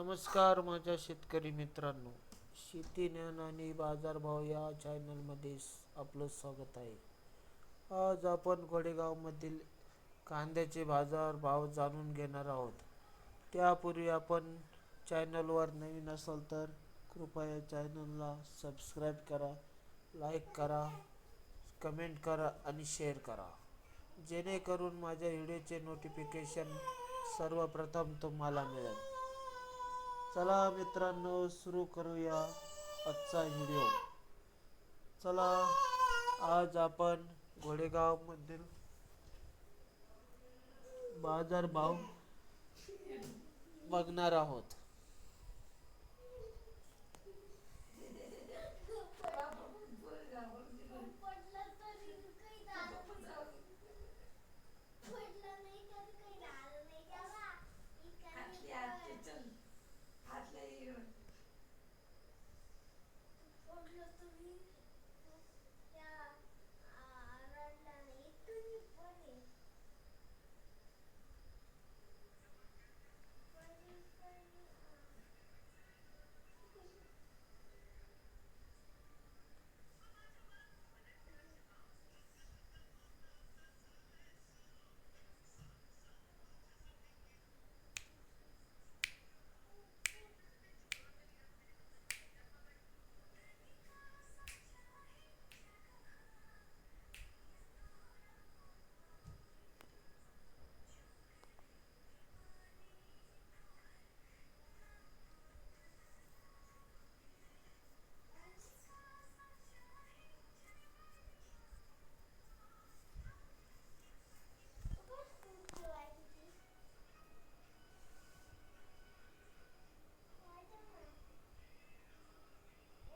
नमस्कार माझ्या शेतकरी मित्रांनो शेती ज्ञान आणि बाजारभाव या चॅनलमध्ये आपलं स्वागत आहे. आज आपण घोडेगावमधील कांद्याचे बाजारभाव जाणून घेणार आहोत. त्यापूर्वी आपण चॅनलवर नवीन असाल तर कृपया चॅनलला सबस्क्राईब करा लाईक करा कमेंट करा आणि शेअर करा. जेणेकरून माझ्या व्हिडिओचे नोटिफिकेशन सर्वप्रथम तुम्हाला मिळेल. चला मित्रांनो सुरू करूया आजचा व्हिडिओ चला आज आपण घोडेगावमधील मधील बाजारभाव बघणार आहोत.